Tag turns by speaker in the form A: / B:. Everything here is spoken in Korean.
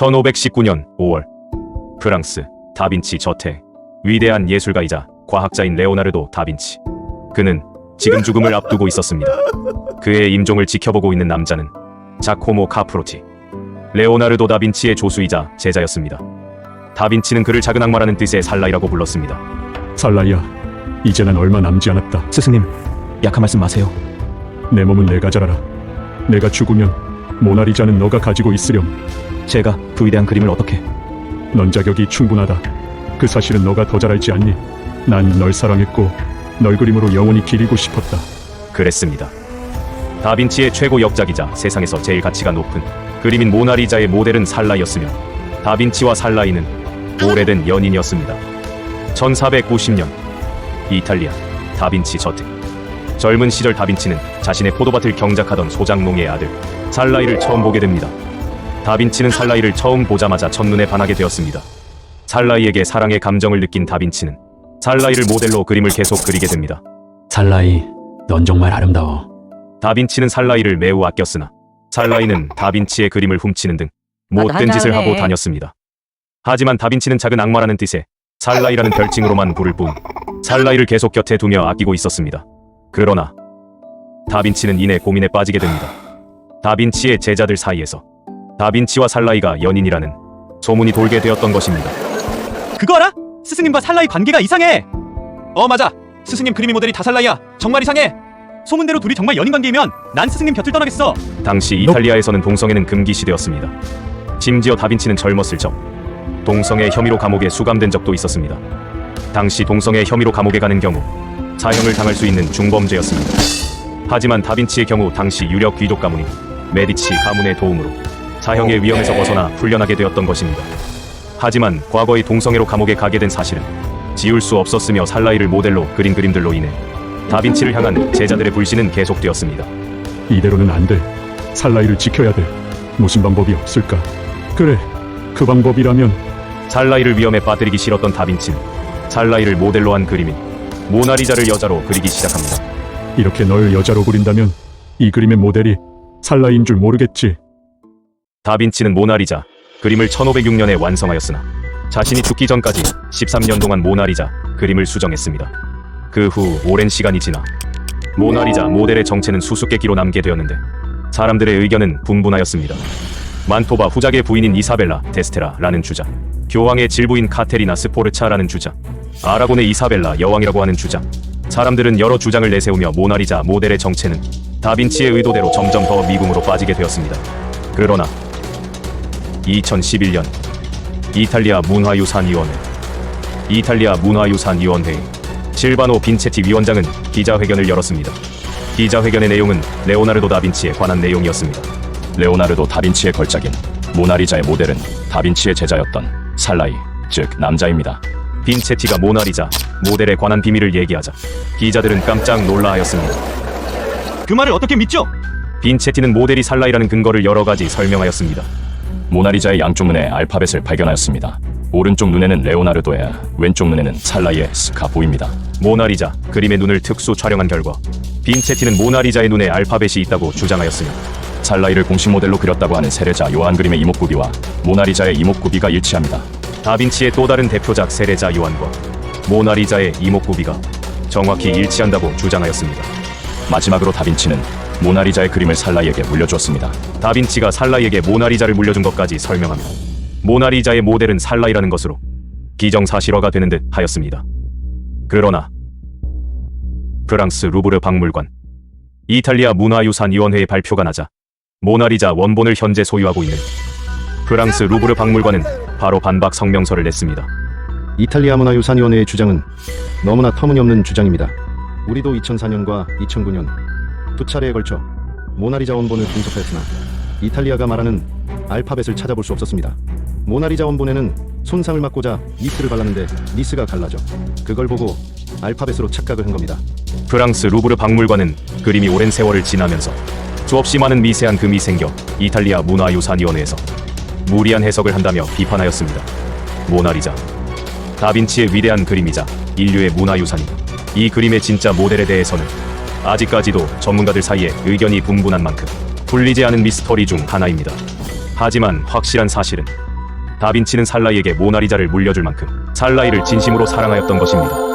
A: 1519년 5월 프랑스 다빈치 저택 위대한 예술가이자 과학자인 레오나르도 다빈치 그는 지금 죽음을 앞두고 있었습니다. 그의 임종을 지켜보고 있는 남자는 자코모 카프로티 레오나르도 다빈치의 조수이자 제자였습니다. 다빈치는 그를 작은 악마라는 뜻의 살라이라고 불렀습니다.
B: 살라이야, 이제 난 얼마 남지 않았다.
C: 스승님, 약한 말씀 마세요.
B: 내 몸은 내가 잘 알아. 내가 죽으면 모나리자는 너가 가지고 있으렴.
C: 제가 그 위대한 그림을 어떻게?
B: 넌 자격이 충분하다. 그 사실은 너가 더 잘 알지 않니? 난 널 사랑했고 널 그림으로 영원히 기리고 싶었다.
A: 그랬습니다. 다빈치의 최고 역작이자 세상에서 제일 가치가 높은 그림인 모나리자의 모델은 살라이였으며 다빈치와 살라이는 오래된 연인이었습니다. 1490년 이탈리아 다빈치 저택 젊은 시절 다빈치는 자신의 포도밭을 경작하던 소장농의 아들 살라이를 처음 보게 됩니다. 다빈치는 살라이를 처음 보자마자 첫눈에 반하게 되었습니다. 살라이에게 사랑의 감정을 느낀 다빈치는 살라이를 모델로 그림을 계속 그리게 됩니다.
C: 살라이, 넌 정말 아름다워.
A: 다빈치는 살라이를 매우 아꼈으나 살라이는 다빈치의 그림을 훔치는 등 못된 짓을 하고 다녔습니다. 하지만 다빈치는 작은 악마라는 뜻의 살라이라는 별칭으로만 부를 뿐 살라이를 계속 곁에 두며 아끼고 있었습니다. 그러나 다빈치는 이내 고민에 빠지게 됩니다. 다빈치의 제자들 사이에서 다빈치와 살라이가 연인이라는 소문이 돌게 되었던 것입니다.
D: 그거 알아? 스승님과 살라이 관계가 이상해. 어 맞아. 스승님 그림의 모델이 다 살라이야. 정말 이상해. 소문대로 둘이 정말 연인 관계이면 난 스승님 곁을 떠나겠어.
A: 당시 이탈리아에서는 동성애는 금기시되었습니다. 심지어 다빈치는 젊었을 적 동성애 혐의로 감옥에 수감된 적도 있었습니다. 당시 동성애 혐의로 감옥에 가는 경우 사형을 당할 수 있는 중범죄였습니다. 하지만 다빈치의 경우 당시 유력 귀족 가문인 메디치 가문의 도움으로 사형의 위험에서 벗어나 풀려나게 되었던 것입니다. 하지만 과거의 동성애로 감옥에 가게 된 사실은 지울 수 없었으며 살라이를 모델로 그린 그림들로 인해 다빈치를 향한 제자들의 불신은 계속되었습니다.
B: 이대로는 안 돼. 살라이를 지켜야 돼. 무슨 방법이 없을까? 그래, 그 방법이라면
A: 살라이를 위험에 빠뜨리기 싫었던 다빈치는 살라이를 모델로 한 그림인 모나리자를 여자로 그리기 시작합니다.
B: 이렇게 널 여자로 그린다면 이 그림의 모델이 살라이인 줄 모르겠지.
A: 다빈치는 모나리자 그림을 1506년에 완성하였으나 자신이 죽기 전까지 13년 동안 모나리자 그림을 수정했습니다. 그 후 오랜 시간이 지나 모나리자 모델의 정체는 수수께끼로 남게 되었는데 사람들의 의견은 분분하였습니다. 만토바 후작의 부인인 이사벨라 데스테라라는 주장, 교황의 질부인 카테리나 스포르차라는 주장, 아라곤의 이사벨라 여왕이라고 하는 주장. 사람들은 여러 주장을 내세우며 모나리자 모델의 정체는 다빈치의 의도대로 점점 더 미궁으로 빠지게 되었습니다. 그러나 2011년 이탈리아 문화유산위원회 이탈리아 문화유산위원회 실바노 빈체티 위원장은 기자회견을 열었습니다. 기자회견의 내용은 레오나르도 다빈치에 관한 내용이었습니다.
E: 레오나르도 다빈치의 걸작인 모나리자의 모델은 다빈치의 제자였던 살라이, 즉 남자입니다.
A: 빈체티가 모나리자 모델에 관한 비밀을 얘기하자 기자들은 깜짝 놀라하였습니다.
D: 그 말을 어떻게 믿죠?
A: 빈체티는 모델이 살라이라는 근거를 여러 가지 설명하였습니다.
E: 모나리자의 양쪽 눈에 알파벳을 발견하였습니다. 오른쪽 눈에는 레오나르도의, 왼쪽 눈에는 살라이의 스가 보입니다.
A: 모나리자 그림의 눈을 특수 촬영한 결과 빈체티는 모나리자의 눈에 알파벳이 있다고 주장하였으며
E: 살라이를 공식 모델로 그렸다고 하는 세례자 요한 그림의 이목구비와 모나리자의 이목구비가 일치합니다.
A: 다빈치의 또 다른 대표작 세례자 요한과 모나리자의 이목구비가 정확히 일치한다고 주장하였습니다.
E: 마지막으로 다빈치는 모나리자의 그림을 살라이에게 물려주었습니다.
A: 다빈치가 살라이에게 모나리자를 물려준 것까지 설명하며 모나리자의 모델은 살라이라는 것으로 기정사실화가 되는 듯 하였습니다. 그러나 프랑스 루브르 박물관 이탈리아 문화유산위원회의 발표가 나자 모나리자 원본을 현재 소유하고 있는 프랑스 루브르 박물관은 바로 반박 성명서를 냈습니다.
F: 이탈리아 문화유산위원회의 주장은 너무나 터무니없는 주장입니다. 우리도 2004년과 2009년 두 차례에 걸쳐 모나리자 원본을 분석하였으나 이탈리아가 말하는 알파벳을 찾아볼 수 없었습니다. 모나리자 원본에는 손상을 막고자 니스를 발랐는데 니스가 갈라져 그걸 보고 알파벳으로 착각을 한 겁니다.
A: 프랑스 루브르 박물관은 그림이 오랜 세월을 지나면서 수없이 많은 미세한 금이 생겨 이탈리아 문화유산위원회에서 무리한 해석을 한다며 비판하였습니다. 모나리자 다빈치의 위대한 그림이자 인류의 문화유산이 이 그림의 진짜 모델에 대해서는 아직까지도 전문가들 사이에 의견이 분분한 만큼 풀리지 않은 미스터리 중 하나입니다. 하지만 확실한 사실은 다빈치는 살라이에게 모나리자를 물려줄 만큼 살라이를 진심으로 사랑하였던 것입니다.